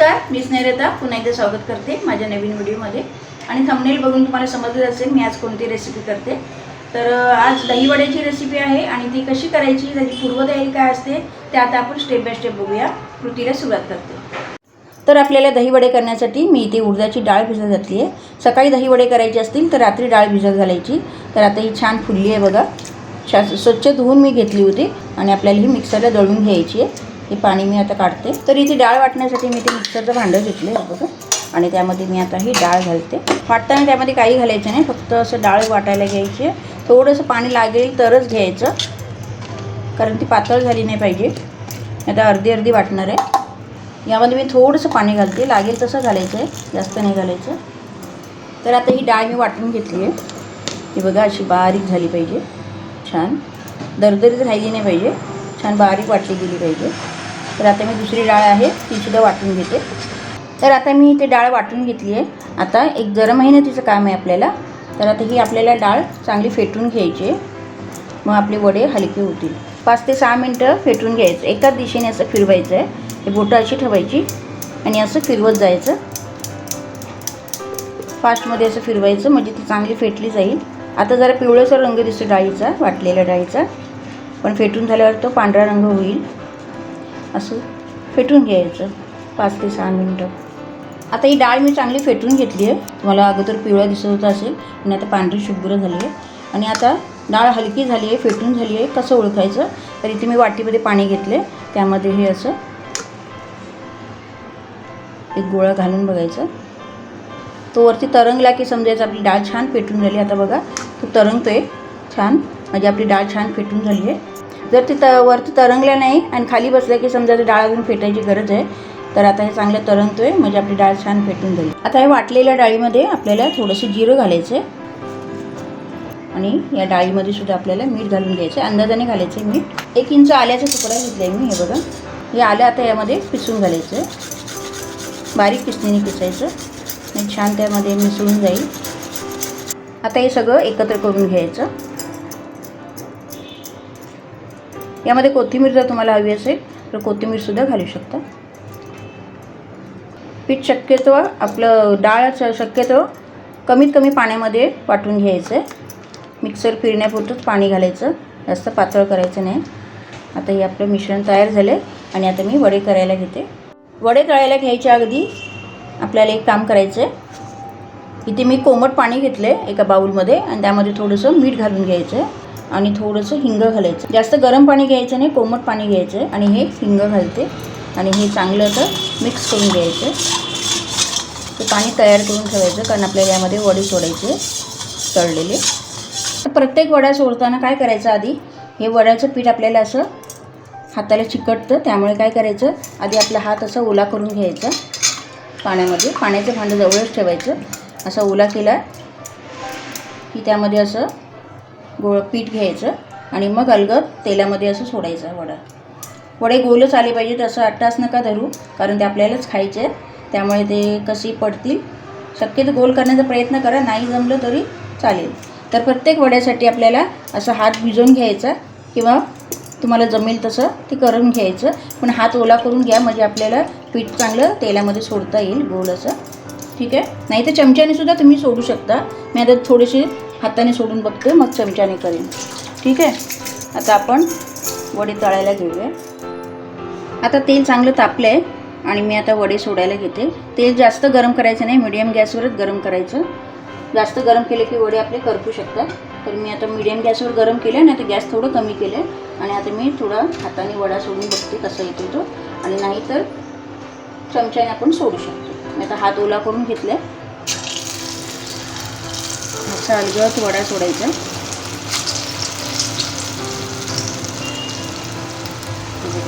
नमस्कार मी स्नेहलता. पुन्हा एकदा स्वागत करते माझ्या नवीन व्हिडिओमध्ये. आणि थंबनेल बघून तुम्हाला समजलं असेल मी आज कोणती रेसिपी करते. तर आज दहीवड्याची रेसिपी आहे आणि ती कशी करायची त्याची पूर्वतयारी काय असते ते आता आपण स्टेप बाय स्टेप बघूया. कृतीला सुरुवात करते. तर आपल्याला दहीवडे करण्यासाठी मी इथे उडदाची डाळ भिजत घातली आहे. सकाळी दहीवडे करायचे असतील तर रात्री डाळ भिजत घालायची. तर आता ही छान फुलली आहे बघा. छा स्वच्छ धुवून मी घेतली होती आणि आपल्याला ही मिक्सरला दळून घ्यायची आहे. हे पाणी मी आता काढते. तर इथे डाळ वाटण्यासाठी मी ते मिक्सरचं भांडं घेतलं बघा. आणि त्यामध्ये मी आता ही डाळ घालते. वाटताना त्यामध्ये काही घालायचं नाही फक्त असं डाळ वाटायला घ्यायची आहे. थोडंसं पाणी लागेल तरच घ्यायचं. कारण ती पातळ झाली नाही पाहिजे. आता अर्धी अर्धी वाटणार आहे. यामध्ये मी थोडंसं पाणी घालते. लागेल तसं घालायचं आहे जास्त नाही घालायचं. तर आता ही डाळ मी वाटून घेतली आहे. ही बघा अशी बारीक झाली पाहिजे. छान. दरदरीत राहिली नाही पाहिजे. छान बारीक वाटली गेली पाहिजे. तर आता मी दुसरी डाळ आहे तीसुद्धा वाटून घेते. तर आता मी इथे डाळ वाटून घेतली आहे. आता एक जरा मेहनतीचं काम आहे आपल्याला. तर आता ही आपल्याला डाळ चांगली फेटून घ्यायची आहे. मग आपले वडे हलके होतील. पाच ते सहा मिनटं फेटून घ्यायचं. एकाच दिशेने असं फिरवायचं आहे. हे बोटं अशी ठेवायची आणि असं फिरवत जायचं. फास्टमध्ये असं फिरवायचं म्हणजे ती चांगली फेटली जाईल. आता जरा पिवळसर रंग दिसतो डाळीचा वाटलेल्या डाळीचा. पण फेटून झाल्यावर तो पांढरा रंग होईल. असं फेटून घ्यायचं. पाच ते सहा मिनटं. आता ही डाळ मी चांगली फेटून घेतली आहे. तुम्हाला अगोदर पिवळा दिसत होता असेल आणि आता पांढरी शुभ्र झाली आहे. आणि आता डाळ हलकी झाली आहे फेटून झाली आहे. कसं ओळखायचं? तर इथे मी वाटीमध्ये पाणी घेतले. त्यामध्ये हे असं एक गोळा घालून बघायचं. तो वरती तरंगला की समजायचं. आपली डाळ छान पेटून झाली आता बघा तो आहे छान. म्हणजे आपली डाळ छान फेटून झाली आहे. जर ती त वरती तरंगल्या नाही आणि खाली बसल्या की समजायचं डाळ अजून फेटायची गरज आहे तर आता हे चांगलं तरंगतो आहे म्हणजे आपली डाळ छान फेटून जाईल आता हे वाटलेल्या डाळीमध्ये आपल्याला थोडंसं जिरं घालायचं आहे आणि या डाळीमध्ये सुद्धा आपल्याला मीठ घालून घ्यायचं आहे अंदाजाने घालायचं आहे मीठ. एक इंच आल्याचा तुकडा घेतला आहे मी हे बघा. हे आलं आता यामध्ये पिसून घालायचं आहे बारीक पिसणीने पिसायचं आणि छान त्यामध्ये मिसळून जाईल. आता हे सगळं एकत्र करून घ्यायचं. यामध्ये कोथिंबीर जर तुम्हाला हवी असेल तर कोथिंबीरसुद्धा घालू शकता. पीठ शक्यतो आपलं डाळ शक्यतो कमीत कमी पाण्यामध्ये वाटून घ्यायचं. आहे मिक्सर फिरण्यापुरतंच पाणी घालायचं. जास्त पातळ करायचं नाही. आता हे आपलं मिश्रण तयार झालं आणि आता मी वडे करायला घेते. वडे तळायला घ्यायच्या अगदी आपल्याला एक काम करायचं आहे इथे मी कोमट पाणी घेतलं आहे एका बाऊलमध्ये आणि त्यामध्ये थोडंसं मीठ घालून घ्यायचं आहे आणि थोडंसं हिंग घालायचं. जास्त गरम पाणी घ्यायचं नाही कोमट पाणी घ्यायचं आहे आणि हे हिंग घालते. आणि हे चांगलं असं मिक्स करून घ्यायचं. ते पाणी तयार करून ठेवायचं कारण आपल्याला यामध्ये वडे सोडायचे तळलेले. तर प्रत्येक वडा सोडताना काय करायचं आधी? हे वड्याचं पीठ आपल्याला असं हाताला चिकटतं त्यामुळे काय करायचं? आधी आपला हात असा ओला करून घ्यायचा. पाण्यामध्ये. पाण्याचं भांडं जवळच ठेवायचं. असा ओला केला की त्यामध्ये असं गोळ पीठ घ्यायचं आणि मग अलगद तेलामध्ये असं सोडायचं वडा. वडे गोलच आले पाहिजेत असं आट्टाच नका धरू कारण ते आपल्यालाच खायचे त्यामुळे ते कशी पडतील शक्यतो गोल करण्याचा प्रयत्न करा नाही जमलं तरी चालेल. तर प्रत्येक वड्यासाठी आपल्याला असं हात भिजवून घ्यायचा किंवा तुम्हाला जमेल तसं ते करून घ्यायचं. पण हात ओला करून घ्या म्हणजे आपल्याला पीठ चांगलं तेलामध्ये सोडता येईल गोल असं. ठीक आहे? नाही तर चमच्याने सुद्धा तुम्ही सोडू शकता. मी आता थोडेसे हाताने सोडून बघते मग चमच्याने करेन. ठीक आहे? आता आपण वडे तळायला घेऊया. आता तेल चांगलं तापलं आहे आणि मी आता वडे सोडायला घेते. तेल जास्त गरम करायचं नाही मिडियम गॅसवरच गरम करायचं. जास्त गरम केले की वडे आपले करपू शकतात. तर मी आता मिडियम गॅसवर गरम केलं नाही तर गॅस थोडं कमी केलं आहे आणि आता मी थोडा हाताने वडा सोडून बघते कसा येतो तो. आणि नाही तर चमच्याने आपण सोडू शकतो. मी आता हात ओला करून घेतला आहे असा अलगत वडा सोडायचा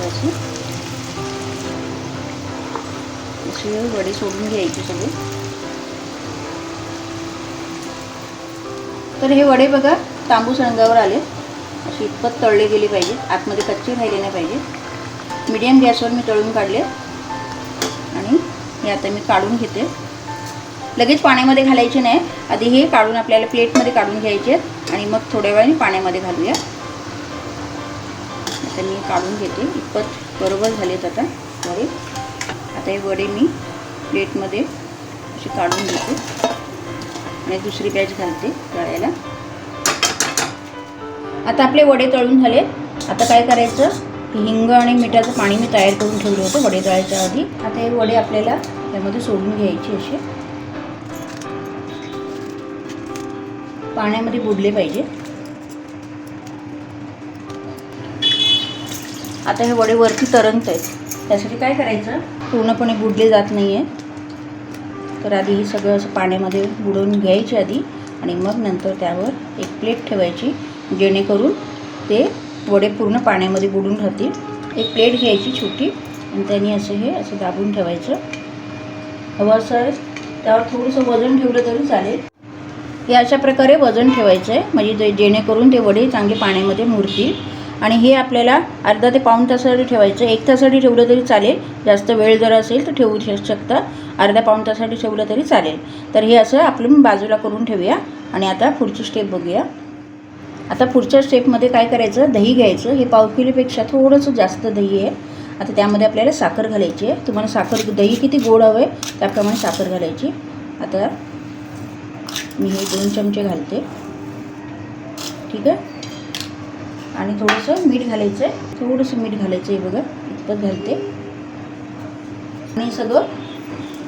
अशी? वडी सोडून घ्यायची सगळे. तर हे वडे बघा तांबूस रंगावर आले. अशी इतपत तळले गेले पाहिजेत आतमध्ये कच्चे राहिले नाही पाहिजे. मीडियम गॅसवर मी तळून काढले. आणि हे आता मी काढून घेते. लगेच पाण्यामध्ये घालायचे नाही. आधी हे काढून आपल्याला प्लेटमध्ये काढून घ्यायचे आणि मग थोड्या वेळाने पाण्यामध्ये घालूया. आता मी काढून घेते. इतपत बरोबर झालेत आता वडे. आता हे वडे मी प्लेटमध्ये अशी काढून घेते. आणि दुसरी बॅच घालते तळायला आता आपले वडे तळून झाले. आता काय करायचं? हिंग आणि मिठाचं पाणी मी तयार करून ठेवलं होतं वडे तळायच्या आधी. आता हे वडे आपल्याला त्यामध्ये सोडून घ्यायचे असे. पाण्यामध्ये बुडले पाहिजे. आता हे वडे वरती तरंगत आहेत त्यासाठी काय करायचं? पूर्णपणे बुडले जात नाही आहे तर आधी हे सगळं असं पाण्यामध्ये बुडवून घ्यायचे आधी आणि मग नंतर त्यावर एक प्लेट ठेवायची जेणेकरून ते वडे पूर्ण पाण्यामध्ये बुडून राहतील. एक प्लेट घ्यायची छोटी आणि त्यांनी असं हे असं दाबून ठेवायचं. हवं असं त्यावर थोडंसं वजन ठेवलं तरी चालेल. हे अशा प्रकारे वजन ठेवायचं आहे म्हणजे जे जेणेकरून ते वडे चांगले पाण्यामध्ये मुरतील. आणि हे आपल्याला अर्धा ते पाऊण तासासाठी ठेवायचं. एक तासासाठी ठेवलं तरी चालेल. जास्त वेळ जर असेल तर ठेवू शकता. अर्ध्या पाऊण तासासाठी ठेवलं तरी चालेल. तर हे असं आपण बाजूला करून ठेवूया. आणि आता पुढची स्टेप बघूया. आता पुढच्या स्टेपमध्ये काय करायचं? दही घ्यायचं. हे पाव किलोपेक्षा थोडंसं जास्त दही आहे. आता त्यामध्ये आपल्याला साखर घालायची आहे. तुम्हाला साखर दही किती गोड हवं आहे त्याप्रमाणे साखर घालायची. आता मी हे दोन चमचे घालते. ठीक आहे? आणि थोडंसं मीठ घालायचं आहे थोडंसं मीठ घालायचं आहे बघा. इतपत घालते. आणि सगळं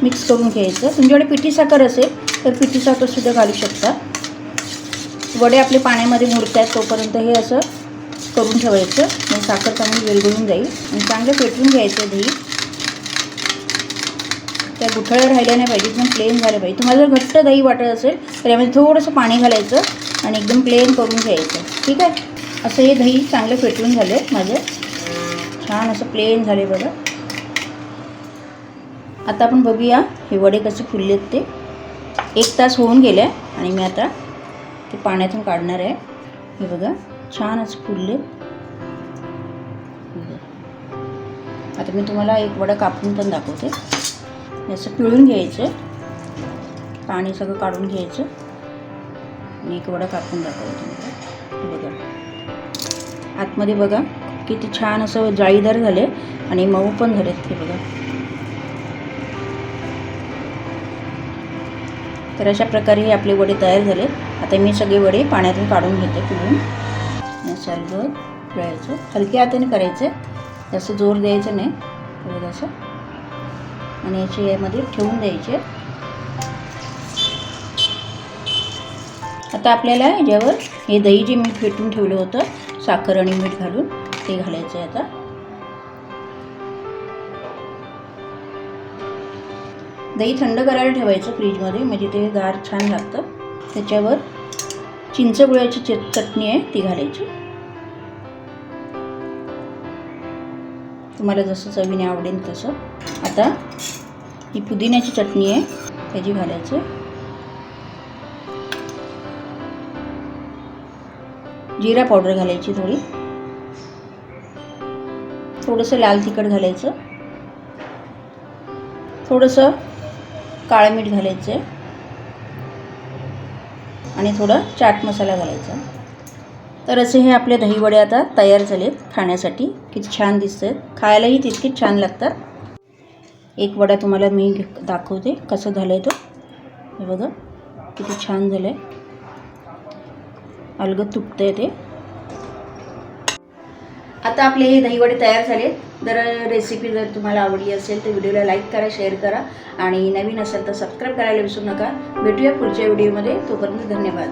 मिक्स करून घ्यायचं. तुमच्याकडे पिठी साखर असेल तर पिठी साखरसुद्धा घालू शकता. वडे आपले पाण्यामध्ये मुरत आहेत तोपर्यंत हे असं करून ठेवायचं. मग साखर चांगली वेलगळून जाईल. आणि चांगलं पेटवून घ्यायचं दही. त्या गुठळ्या राहिल्या नाही पाहिजे एकदम प्लेन झालं पाहिजे. तुम्हाला जर घट्ट दही वाटत असेल तर यामध्ये थोडंसं पाणी घालायचं आणि एकदम प्लेन करून घ्यायचं. ठीक आहे? असं हे दही चांगलं फेटून झाले माझं. छान असं प्लेन झाले बघा. आता आपण बघूया हे वडे कसे फुललेत ते. एक तास होऊन गेले आणि मी आता ते पाण्यातून काढणार आहे. हे बघा छान असं फुलले आता मी तुम्हाला एक वडा कापून पण दाखवते. असं पिळून घ्यायचं. पाणी सगळं काढून घ्यायचं. आणि एक वडा कापून दाखवतो तुम्हाला. बघा. आतमध्ये बघा किती छान असं जाळीदार झाले आणि मऊ पण झालेत ते बघा. तर अशा प्रकारे हे आपले वडे तयार झाले. आता मी सगळे वडे पाण्यातून काढून घेते पिळून. सर्व पिळायचं. हलक्या हाताने करायचं. जास्त जोर द्यायचं नाही. बघा असं. आणि याचे यामध्ये ठेवून द्यायचे. आता आपल्याला याच्यावर हे दही जे मी फेटून ठेवलं होतं साखर आणि मीठ घालून ते घालायचं आहे आता. दही थंड करायला ठेवायचं फ्रीजमध्ये म्हणजे ते गार छान लागतं. त्याच्यावर चिंचगुळ्याची चटणी आहे ती घालायची. तुम्हाला जसं चवीने आवडेल तसं. आता ही पुदिन्याची चटणी आहे त्याची घालायची. जिरा पावडर घालायची थोडी. थोडंसं लाल तिखट घालायचं. थोडंसं काळं मीठ घालायचं आहे आणि थोडा चाट मसाला घालायचा. तर असे हे आपले दहीवडे आता तयार झालेत खाण्यासाठी. किती छान दिसत आहेत खायलाही तितकेच छान लागतात. एक वडा तुम्हाला मी दाखवते कसं झालं आहे तो. हे बघा किती छान झालं आहे अलगद तुटतं आहे ते. आता आपले हे दहीवडे तयार झाले जर रेसिपी जर तुम्हाला आवडली असेल तर व्हिडिओला लाईक करा शेअर करा आणि नवीन असेल तर सबस्क्राईब करायला विसरू नका. भेटूया पुढच्या व्हिडिओमध्ये तोपर्यंत धन्यवाद.